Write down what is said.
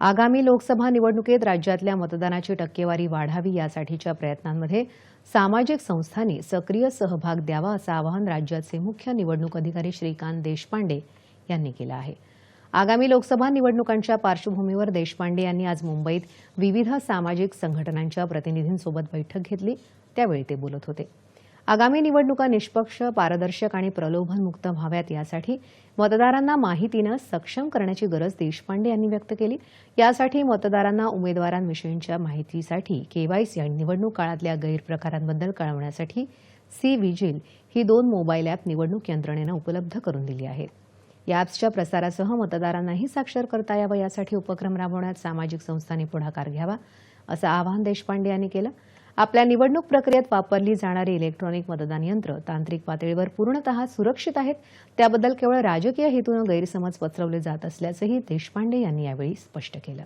आगामी लोकसभा निवडणुकीत राज्यातल्या मतदानाची टक्केवारी वाढावी यासाठीच्या प्रयत्नांमध्ये सामाजिक संस्थांनी सक्रिय सहभाग द्यावा असं आवाहन राज्याचे मुख्य निवडणूक अधिकारी श्रीकांत देशपांडे यांनी केलं आहे. आगामी लोकसभा निवडणुकांच्या पार्श्वभूमीवर देशपांडे यांनी आज मुंबईत विविध सामाजिक संघटनांच्या प्रतिनिधींसोबत बैठक घेतली. त्यावेळी ते बोलत होते. आगामी निवडणुका निष्पक्ष पारदर्शक आणि प्रलोभनमुक्त व्हाव्यात यासाठी मतदारांना माहितीनं सक्षम करण्याची गरज देशपांडे यांनी व्यक्त केली. यासाठी मतदारांना उमेदवारांविषयीच्या माहितीसाठी केवायसी आणि निवडणूक काळातल्या गैरप्रकारांबद्दल कळवण्यासाठी सी विजिल ही दोन मोबाईल ॲप निवडणूक यंत्रणेनं उपलब्ध करून दिली आहेत. या ॲप्सच्या प्रसारासह मतदारांनाही साक्षर करता यावं यासाठी उपक्रम राबवण्यात सामाजिक संस्थांनी पुढाकार घ्यावा असं आवाहन देशपांडे यांनी केलं. आपल्या निवडणूक प्रक्रियेत वापरली जाणारी इलेक्ट्रॉनिक मतदान यंत्र तांत्रिक पातळीवर पूर्णतः सुरक्षित आहेत. त्याबद्दल केवळ राजकीय हेतूनं गैरसमज पसरवले जात असल्याचंही देशपांडे यांनी यावेळी स्पष्ट केलं.